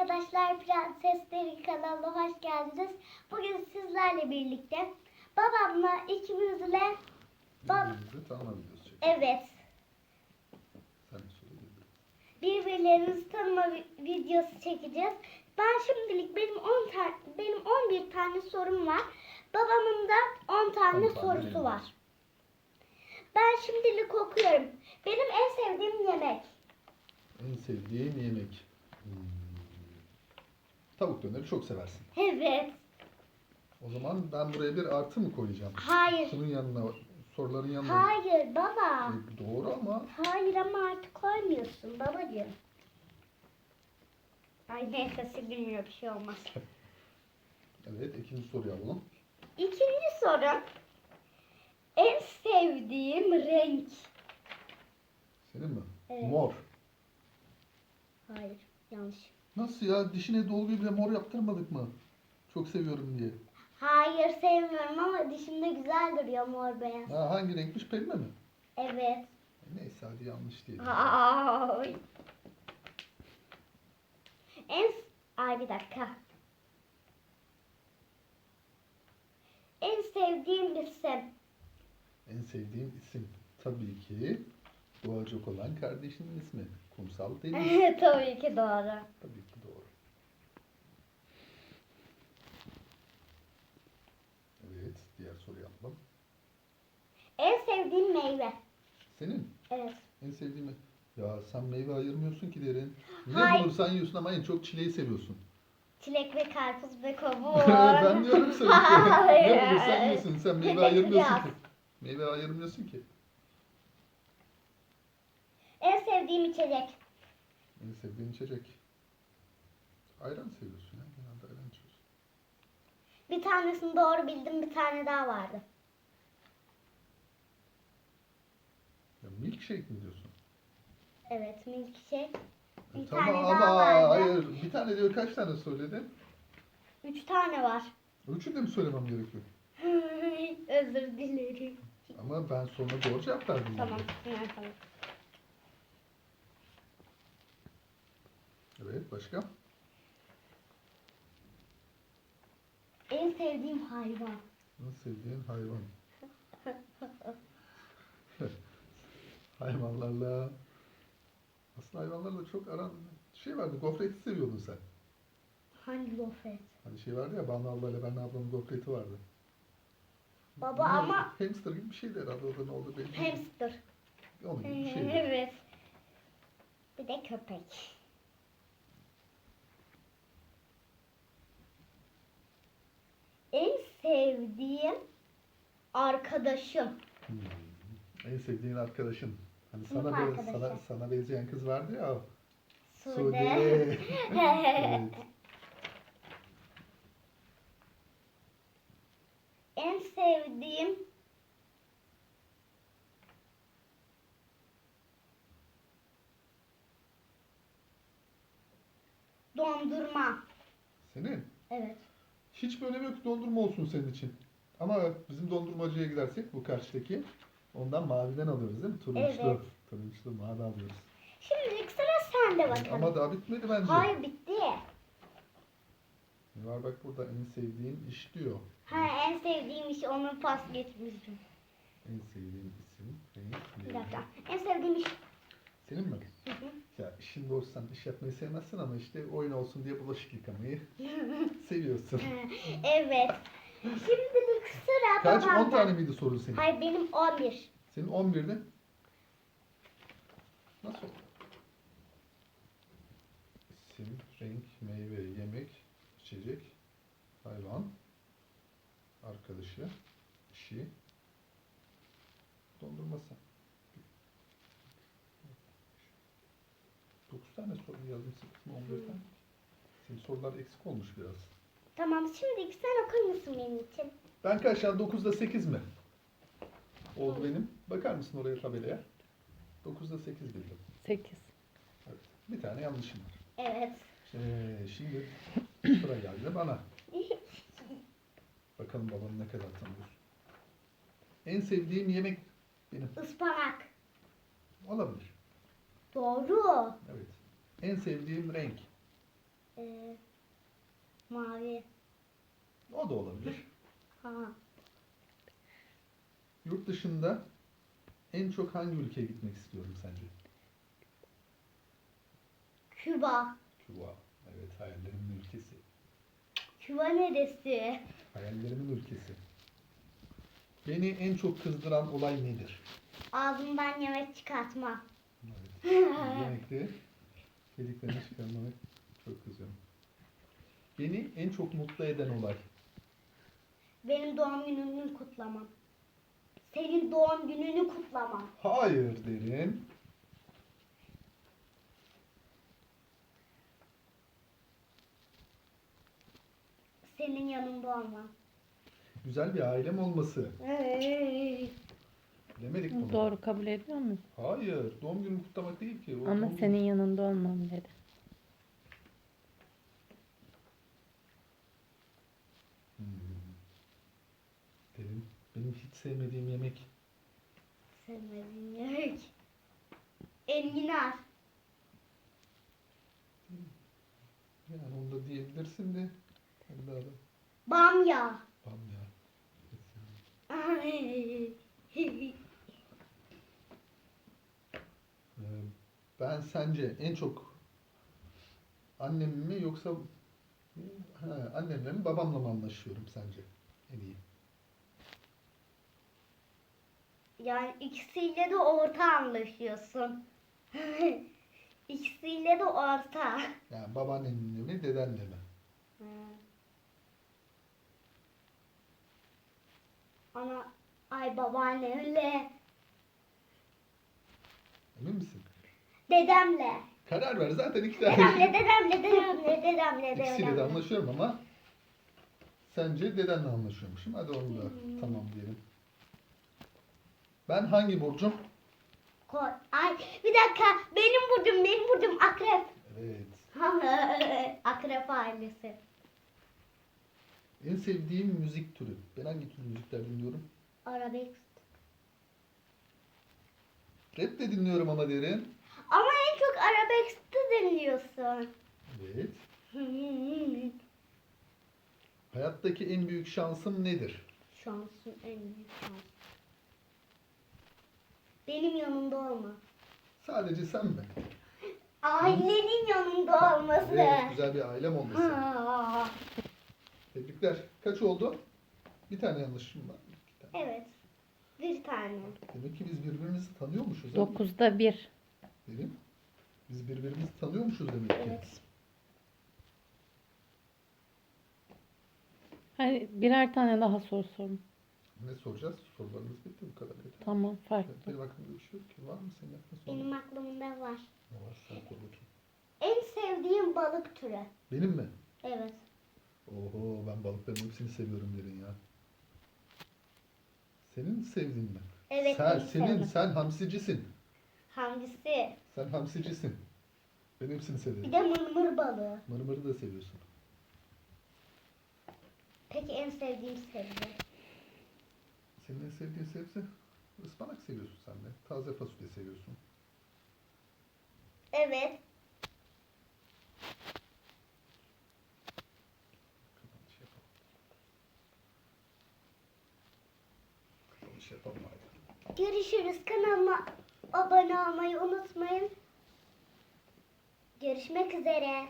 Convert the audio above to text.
arkadaşlar Prensesleri kanalına hoş geldiniz. Bugün sizlerle birlikte babamla ikimizle bab evet birbirlerimizi tanıma vi- videosu çekeceğiz. Ben şimdilik benim 10 tane benim 11 tane sorum var. Babamın da 10 tane 10 tane sorusu benim var. Ben şimdilik okuyorum. Benim en sevdiğim yemek. En sevdiğin yemek. Tavuk döneri çok seversin. Evet. O zaman ben buraya bir artı mı koyacağım? Hayır. Şunun yanına, soruların yanına. Hayır baba. E, doğru ama Hayır ama artık koymuyorsun babacığım. Ay neyse silinmiyor bir şey olmaz. evet ikinci soruyu alalım. İkinci sorum. En sevdiğim renk. Senin mi? Evet. Mor. Hayır yanlış. Nasıl ya? Dişine dolguyu bile mor yaptırmadık mı? Çok seviyorum diye. Hayır sevmiyorum ama dişimde güzel duruyor mor beyaz. Ha, hangi renkmiş pembe mi? Evet. Neyse hadi yanlış diyelim. Ay. En Ay bir dakika. En sevdiğim isim. En sevdiğim isim tabii ki doğacak olan kardeşinin ismi. Kumsal Deniz. Tabii ki doğru. tabii ki doğru. Evet, diğer soruyu alalım. En sevdiğim meyve. Senin Evet. en sevdiğin mi? Ya sen meyve ayırmıyorsun ki derin. Ne Hayır. bulursan yiyorsun ama en çok çileği seviyorsun. Çilek ve karpuz ve kabuğu. ben diyorum sana ki. ne Hayır. bulursan yiyorsun. Sen meyve Demek ayırmıyorsun biraz. ki. Meyve ayırmıyorsun ki. En sevdiğim içecek. En sevdiğin içecek. Ayran seviyorsun ya. Genelde ayran içiyorsun. Bir tanesini doğru bildim, bir tane daha vardı. Ya milkshake mi diyorsun? Evet, milkshake. Bir E, tane tamam daha ama vardı. hayır. Bir tane diyor kaç tane söyledin? Üç tane var. Üçünü de mi söylemem gerekiyor? Özür dilerim. Ama ben sonra doğru cevap verdim. Tamam, tamam. Evet başka? En sevdiğim hayvan. En sevdiğin hayvan. Hayvanlarla aslında hayvanlarla çok aran şey vardı gofreti seviyordun sen. Hangi gofret? Hani şey vardı ya Banu abla ile ben ablamın gofreti vardı. Baba Ne? ama- Hamster gibi bir şeydi herhalde o da ne oldu belli değil. Hamster. Onun gibi bir şeydi. evet. Bir de köpek. En sevdiğim arkadaşım. Hmm. En sevdiğin arkadaşın. Hani Sınıf sana, be, arkadaşı. sana, sana benzeyen kız vardı ya. o. Sude. evet. En sevdiğim dondurma. Senin? Evet. Hiç böyle yok dondurma olsun senin için. Ama bizim dondurmacıya gidersek bu karşıdaki ondan maviden alıyoruz değil mi? Turunçlu. Evet. Turunçlu mavi alıyoruz. Şimdilik sıra sende bakalım. Ama daha bitmedi bence. Hayır bitti. Ne var bak burada en sevdiğin iş diyor. Ha en sevdiğim iş onun pas geçmişim. En sevdiğin isim, renk, Bir dakika. En sevdiğim iş. Senin mi? Hı hı. Ya işin doğrusu iş yapmayı sevmezsin ama işte oyun olsun diye bulaşık yıkamayı seviyorsun. evet. Şimdilik sıra Kaç? babamda. 10 tane miydi sorun senin? Hayır benim 11. Senin 11'de? Nasıl? İsim, renk, meyve, yemek, içecek, hayvan, arkadaşı, işi, dondurması. 9 tane soru yazdım, 8 mi 11 tane? Senin sorular eksik olmuş biraz. Tamam şimdilik sen okur musun benim için? Ben kaç tane? 9'da 8 mi? Oldu benim. Bakar mısın oraya tabelaya? 9'da 8 bildim. 8. Evet. Bir tane yanlışım var. Evet. Ee, şimdi sıra geldi bana. Bakalım babanı ne kadar tanıyorsun. En sevdiğim yemek benim. Ispanak. Olabilir. Doğru. Evet. En sevdiğim renk. Ee, mavi. O da olabilir. Ha. Yurt dışında en çok hangi ülkeye gitmek istiyorum sence? Küba. Küba. Evet, hayallerimin ülkesi. Küba neresi? Hayallerimin ülkesi. Beni en çok kızdıran olay nedir? Ağzımdan yemek çıkartma. Evet. Yemekte kediklerini çıkarmaya çok kızıyorum. Beni en çok mutlu eden olay. Benim doğum günümü kutlamam. Senin doğum gününü kutlamam. Hayır derin. Senin yanında olmam. Güzel bir ailem olması. Bilemedik bunu. Doğru kabul ediyor musun? Hayır. Doğum günümü kutlamak değil ki. O Ama doğum günü- senin yanında olmam dedi. Derin. Benim hiç sevmediğim yemek. Sevmediğim yemek. Enginar. Yani onu da diyebilirsin de. Ben daha da Bamya. bamya. Ee, Ben sence en çok annemle mi yoksa ha, annemle mi babamla mı anlaşıyorum sence? En iyi. Yani ikisiyle de orta anlaşıyorsun. ikisiyle de orta. Yani babaannemle mi dedenle mi? Ana ay babaannemle, Emin misin? dedemle. Karar ver zaten iki tane. Dedemle, dedemle, dedemle, dedemle, İkisiyle de dedemle. anlaşıyorum ama sence dedenle anlaşıyormuşum. Hadi onu da Hmm. tamam diyelim. Ben hangi burcum? Koy. Ay bir dakika benim burcum, benim burcum akrep. Evet. akrep ailesi. En sevdiğim müzik türü. Ben hangi tür müzikler dinliyorum? Arabesk. Rap de dinliyorum ama derin. Ama en çok arabesk'i dinliyorsun. Evet. Hayattaki en büyük şansım nedir? Şansın en büyük şans. Benim yanımda olma. Sadece sen mi? Ailenin yanında olması. Evet, güzel bir ailem olması. Ha. Tebrikler. Kaç oldu? Bir tane yanlışım var. İki tane. Evet. Bir tane. Demek ki biz birbirimizi tanıyormuşuz. ha? Dokuzda bir. Derin. Biz birbirimizi tanıyormuşuz demek ki. Evet. Hadi birer tane daha soru sorun. Ne soracağız? Sorularımız bitti bu kadar yeter. Tamam farklı. Benim aklımda bir şey yok ki. Var mı senin aklında soru? Benim aklımda var. Ne var? Sen sor bakayım. En sevdiğim balık türü. Benim mi? Evet. Oho ben balıkların hepsini seviyorum derin ya. Senin sevdiğin mi? Evet, Sen, benim senin, sevdiğim. sen hamsicisin. Hangisi? Sen hamsicisin. Ben hepsini Bir severim. de mırmır balığı. Mırmırı da seviyorsun. Peki en sevdiğim sebze? Senin en sevdiğin sebze? Ispanak seviyorsun sen de. Taze fasulye seviyorsun. Evet. Kapanış yapalım. Kapanış yapalım hadi. Görüşürüz. Kanalıma abone olmayı unutmayın. Görüşmek üzere.